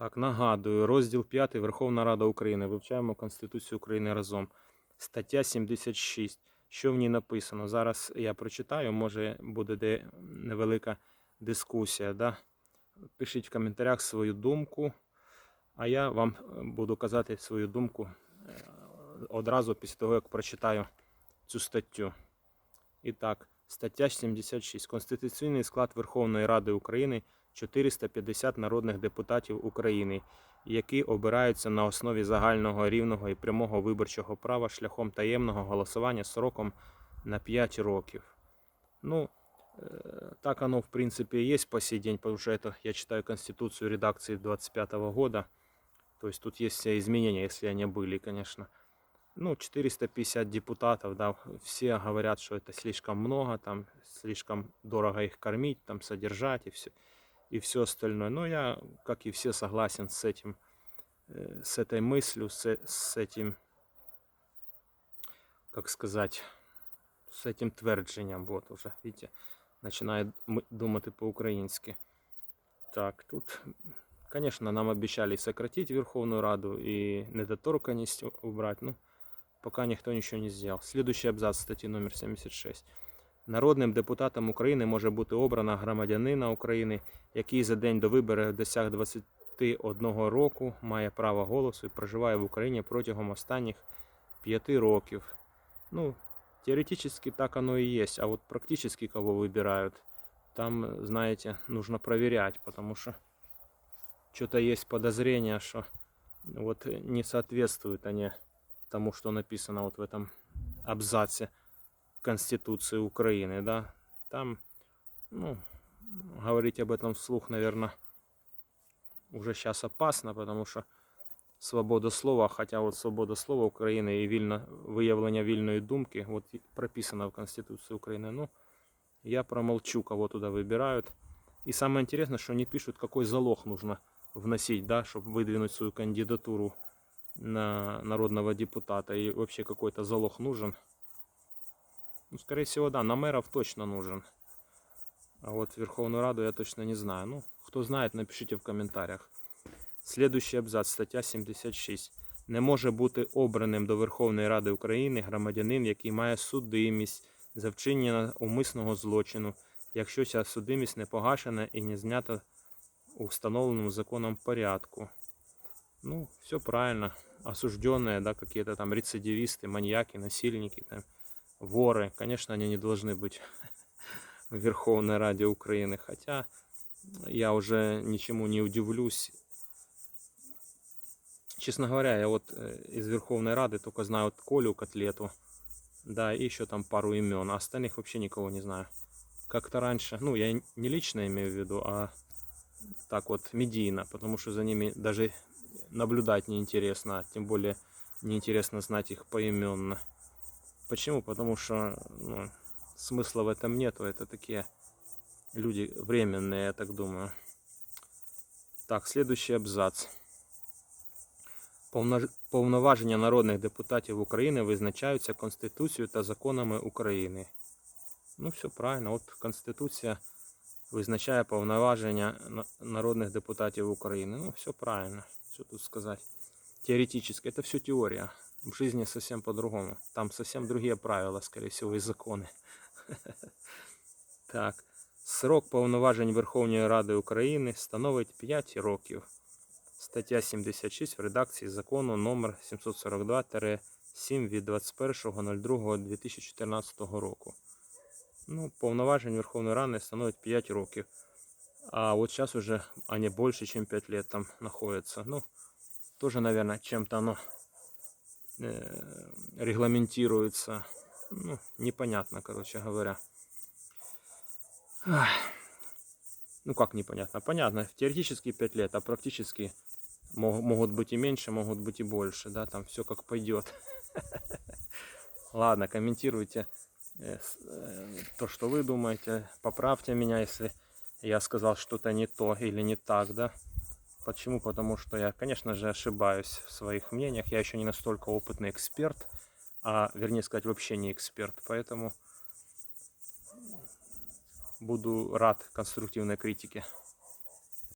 Так, нагадую, розділ 5 Верховна Рада України. Вивчаємо Конституцію України разом. Стаття 76. Що в ній написано? Зараз я прочитаю, може буде де невелика дискусія. Да? Пишіть в коментарях свою думку, а я вам буду казати свою думку е, одразу після того, як прочитаю цю статтю. І так, стаття 76. Конституційний склад Верховної Ради України 450 народних депутатів України, які обираються на основі загального рівного і прямого виборчого права шляхом таємного голосування сроком на 5 років. Ну, э, так оно в принципе и есть по сей день, потому что это я читаю Конституцию редакции 25 года. То есть тут есть все изменения, если они были, конечно. Ну, 450 депутатов, да, все говорят, что это слишком много, там слишком дорого их кормить, там содержать и все, и все остальное. Но я, как и все, согласен с этим, э, с этой мыслью, с, с этим, как сказать, с этим твердженням. Вот уже, видите, начинаю м- думать по-украински. Так, тут, конечно, нам обещали сократить Верховную Раду и недоторканность убрать, ну, пока никто ничего не сделал. Следующий абзац статьи номер 76. Народним депутатом України може бути обрана громадянина України, який за день до виборів досяг 21 року, має право голосу і проживає в Україні протягом останніх 5 років. Ну, теоретически так оно и есть, а вот практически кого выбирают, там, знаете, нужно проверять, потому что что-то есть подозрение, что не соответствуют они тому, что написано вот в этом абзаце Конституции Украины, да. Там, ну, говорить об этом вслух, наверное, уже сейчас опасно, потому что свобода слова, хотя вот свобода слова України і вільно, виявлення вільної думки, вот і прописано в Конституции Украины. Ну, я промолчу, кого туда выбирают. И самое интересное, что они пишут, какой залог нужно вносить, да, чтобы выдвинуть свою кандидатуру На народного депутата. И вообще какой-то залог нужен. Ну, скорее всего, да, на мэров точно нужен. А вот Верховную Раду я точно не знаю. Ну, кто знает, напишите в комментариях. Следующий абзац, стаття 76. Не може бути обраним до Верховної Ради України громадянин, який має судимість за вчинення умисного злочину, якщо ця судимість не погашена і не знята у встановленому законом порядку. Ну, все правильно. Осужденные, да, какие-то там рецидивисты, маньяки, насильники, там, воры. Конечно, они не должны быть в Верховной Раде Украины. Хотя я уже ничему не удивлюсь. Честно говоря, я вот э, из Верховной Рады только знаю вот Колю Котлету, да, и еще там пару имен, а остальных вообще никого не знаю. Как-то раньше, ну, я не лично имею в виду, а так вот медийно, потому что за ними даже наблюдать неинтересно, тем более неинтересно знать их поименно. Почему? Потому что ну, смысла в этом нету, это такие люди временные, я так думаю. Так, следующий абзац. Повнож- Повноваження народних депутатів України визначаються Конституцією та законами України. Ну, все правильно. От Конституція Визначає повноваження народних депутатів України. Ну, все правильно. Что тут сказать? Теоретически. Это все теория. В жизни совсем по-другому. Там совсем другие правила, скорее всего, и законы. Так. Срок повноважень Верховної Ради України становить 5 років. Стаття 76 в редакції закону номер 742-7 від 21.02.2014 року. Ну, повноважень Верховної Ради становить 5 років. А вот сейчас уже они больше, чем 5 лет там находятся. Ну, тоже, наверное, чем-то оно э, регламентируется. Ну, непонятно, короче говоря. Ах. Ну, как непонятно? Понятно, теоретически 5 лет, а практически мог- могут быть и меньше, могут быть и больше, да, там все как пойдет. Ладно, комментируйте то, что вы думаете, поправьте меня, если я сказал что-то не то или не так, да. Почему? Потому что я, конечно же, ошибаюсь в своих мнениях. Я еще не настолько опытный эксперт, а вернее сказать, вообще не эксперт. Поэтому буду рад конструктивной критике.